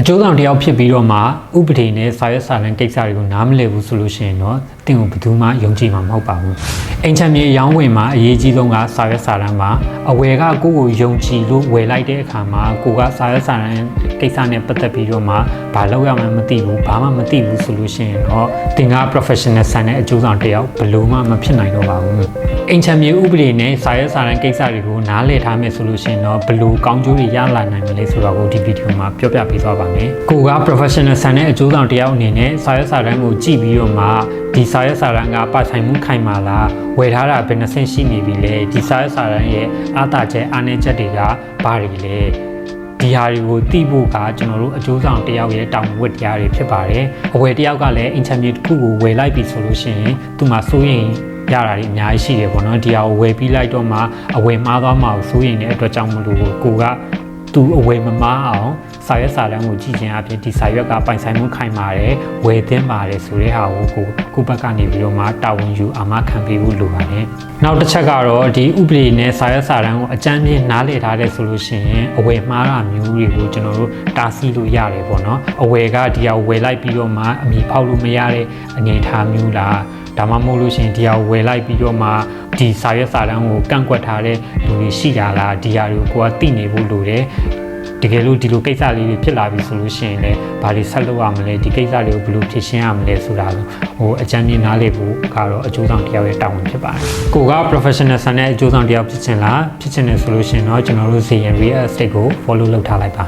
အကျိုးဆောင်တစ်ယောက်ဖြစ်ပြီးတော့မှဥပဒေနဲ့စာရွက်စာတမ်းကိစ္စတွေကိုနားမလည်ဘူးဆိုလို့ရှိရင်တော့တင့်ကိုဘယ်သူမှယုံကြည်မှာမဟုတ်ပါဘူးအင်ချမ်းမြေအယောင်းဝင်မှာအရေးကြီးဆုံးကစာရွက်စာတမ်းပါအဝယ်ကကိုယ့်ကိုယုံကြည်လို့ဝယ်လိုက်တဲ့အခါမှာကိုကစာရွက်စာတမ်းကိစ္စနဲ့ပတ်သက်ပြီးတော့မှဘာလုပ်ရမှန်းမသိဘူးဘာမှမသိဘူးဆိုလို့ရှိရင်တော့တင်က professional ဆန်တဲ့အကျိုးဆောင်တစ်ယောက်ဘယ်လို့မှမဖြစ်နိုင်တော့ပါဘူး အင်ချမ်းမြေဥပဒေနဲ့စာရွက်စာတမ်းကိစ္စတွေကိုနားလည်ထားမယ်ဆိုလို့ရှိရင်တော့ဘယ်လို့ကောင်းကျိုးတွေရလာနိုင်မလဲဆိုတော့ကိုဒီဗီဒီယိုမှာပြောပြပေးသွားပါမယ်ကိုက professional ဆန်တဲ့အကျိုးဆောင်တစ်ယောက်အနေနဲ့စာရွက်စာတမ်းကိုကြည့်ပြီးတော့မှဒီစာရွက်စာတမ်းကပါဆိုင်မှုခိုင်မာလားဝယ်ထားတာဘယ်နှဆင့်ရှိနေပြီလဲဒီစာရွက်စာတမ်းရဲ့အားသာချက်အားနည်းချက်တွေကဘာတွေလဲဒီဟာတွေကိုသိဖို့ကကျွန်တော်တို့အကျိုးဆောင်တစ်ယောက်ရဲ့တောင်းဝတ်တရားတွေဖြစ်ပါတယ်။အဝယ်တစ်ယောက်ကလည်း interview တစ်ခုကိုဝယ်လိုက်ပြီဆိုလို့ရှိရင်သူမှစိုးရင် ရတာတွေအများကြီးရှိတယ်ပေါ့နော်။ဒီဟာကိုဝယ်ပြီးလိုက်တော့မှအဝယ်မှားသွားမှကိုစိုးရင်တဲ့အတွက်ကြောင့်မလို့ကိုက သူအဝယ်မမားအောင်စာရွက်စာတမ်းကိုကြည့်ခြင်းအပြင်ဒီစာရွက်ကပိုင်ဆိုင်မှုခိုင်မာတယ်ဝယ်သင်းပါတယ်ဆိုတဲ့ဟာကိုကိုကိုဘက်ကနေပြီးတော့မှတာဝန်ယူအာမခံပေးဖို့လိုပါတယ်။နောက်တစ်ချက်ကတော့ဒီဥပဒေနဲ့စာရွက်စာတမ်းကိုအကြမ်းမြင့်နားလည်ထားတဲ့ဆိုလို့ရှိရင်အဝယ်မှားတာမျိုးတွေကိုကျွန်တော်တို့တားဆီးလို့ရတယ်ပေါ့နော်။အဝယ်ကဒီဟာကိုဝယ်လိုက်ပြီးတော့မှအမိဖောက်လို့မရတဲ့အနေအထားမျိုးလား။ဒါမှမဟုတ်လို့ရှိရင်ဒီဟာကိုဝယ်လိုက်ပြီးတော့မှဒီစာရွက်စာတမ်းကိုကန့်ကွက်ထားတဲ့လူတွေရှိတာလားဒီဟာတွေကိုကိုကသိနေဖို့လိုတယ်။ တကယ်လို့ဒီလိုကိစ္စလေးတွေဖြစ်လာပြီဆိုလို့ရှိရင်လည်းဘာတွေဆက်လုပ်ရမလဲဒီကိစ္စတွေကိုဘယ်လိုဖြေရှင်းရမလဲဆိုတာဟိုအကြံဉာဏ်နားလေဖို့ကတော့အကျိုးဆောင်တစ်ယောက်ရဲ့တာဝန်ဖြစ်ပါတယ်။ကိုက professional ဆန်တဲ့အကျိုးဆောင်တစ်ယောက်ဖြစ်ချင်လားဖြစ်ချင်တယ်ဆိုလို့ရှိရင်တော့ကျွန်တော်တို့ ZN Real Estate ကို follow လုပ်ထားလိုက်ပါ